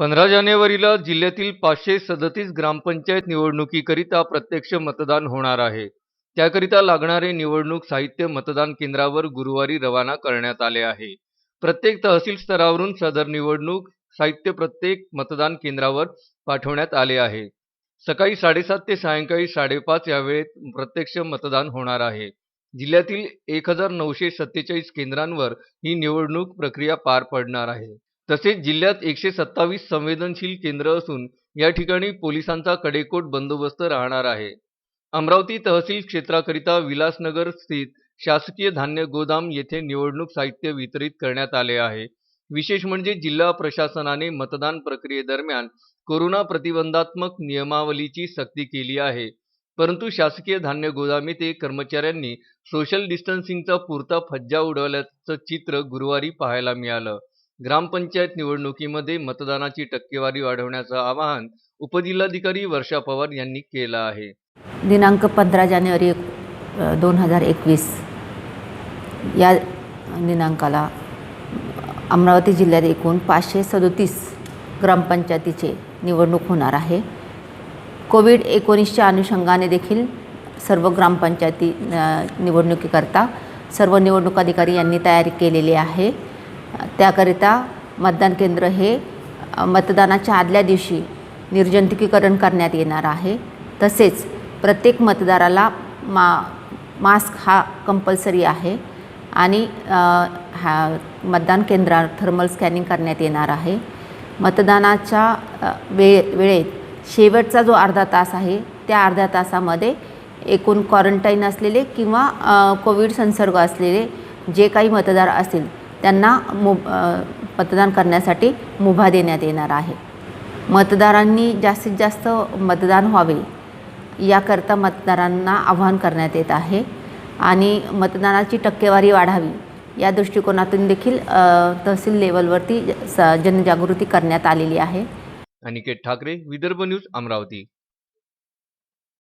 पंधरा जानेवारीला जिल्ह्यातील पाचशे सदतीस ग्रामपंचायत निवडणुकीकरिता प्रत्यक्ष मतदान होणार आहे. त्याकरिता लागणारे निवडणूक साहित्य मतदान केंद्रावर गुरुवारी रवाना करण्यात आले आहे. प्रत्येक तहसील स्तरावरून सदर निवडणूक साहित्य प्रत्येक मतदान केंद्रावर पाठवण्यात आले आहे. सकाळी साडेसात ते सायंकाळी साडेपाच या वेळेत प्रत्यक्ष मतदान होणार आहे. जिल्ह्यातील एक हजार नऊशे सत्तेचाळीस केंद्रांवर ही निवडणूक प्रक्रिया पार पडणार आहे. तसेच जिल्ह्यात एकशे सत्तावीस संवेदनशील केंद्र असून या ठिकाणी पोलिसांचा कडेकोट बंदोबस्त राहणार आहे. अमरावती तहसील क्षेत्राकरिता विलासनगर स्थित शासकीय धान्य गोदाम येथे निवडणूक साहित्य वितरित करण्यात आले आहे. विशेष म्हणजे जिल्हा प्रशासनाने मतदान प्रक्रियेदरम्यान कोरोना प्रतिबंधात्मक नियमावलीची सक्ती केली आहे. परंतु शासकीय धान्य गोदाम येथे कर्मचाऱ्यांनी सोशल डिस्टन्सिंगचा पुरता फज्जा उडवल्याचं चित्र गुरुवारी पाहायला मिळालं. ग्रामपंचायत निवडणुकीमध्ये मतदानाची टक्केवारी वाढवण्याचं आवाहन उपजिल्हाधिकारी वर्षा पवार यांनी केलं आहे. दिनांक पंधरा जानेवारी दोन हजार एकवीस या दिनांकाला अमरावती जिल्ह्यात एकूण पाचशे सदोतीस ग्रामपंचायतीचे निवडणूक होणार आहे. कोविड एकोणीसच्या अनुषंगाने देखील सर्व ग्रामपंचायती निवडणुकीकरता सर्व निवडणूक अधिकारी यांनी तयारी केलेली आहे. त्याकरिता मतदान केंद्र हे मतदानाच्या आदल्या दिवशी निर्जंतुकीकरण करण्यात येणार आहे. तसेच प्रत्येक मतदाराला मा मास्क हा कंपल्सरी आहे आणि हा मतदान केंद्रात थर्मल स्कॅनिंग करण्यात येणार आहे. मतदानाच्या वे वेळेत शेवटचा जो अर्धा तास आहे त्या अर्ध्या तासामध्ये एकूण क्वारंटाईन असलेले किंवा कोविड संसर्ग असलेले जे काही मतदार असतील त्यांना मु मतदान करण्यासाठी मुभा देण्यात येणार आहे. मतदारांनी जास्तीत जास्त मतदान व्हावे याकरता मतदारांना आवाहन करण्यात येत आहे आणि मतदानाची टक्केवारी वाढावी या दृष्टिकोनातून देखील तहसील लेवलवरती स जनजागृती करण्यात आलेली आहे. अनिकेत ठाकरे विदर्भ न्यूज अमरावती.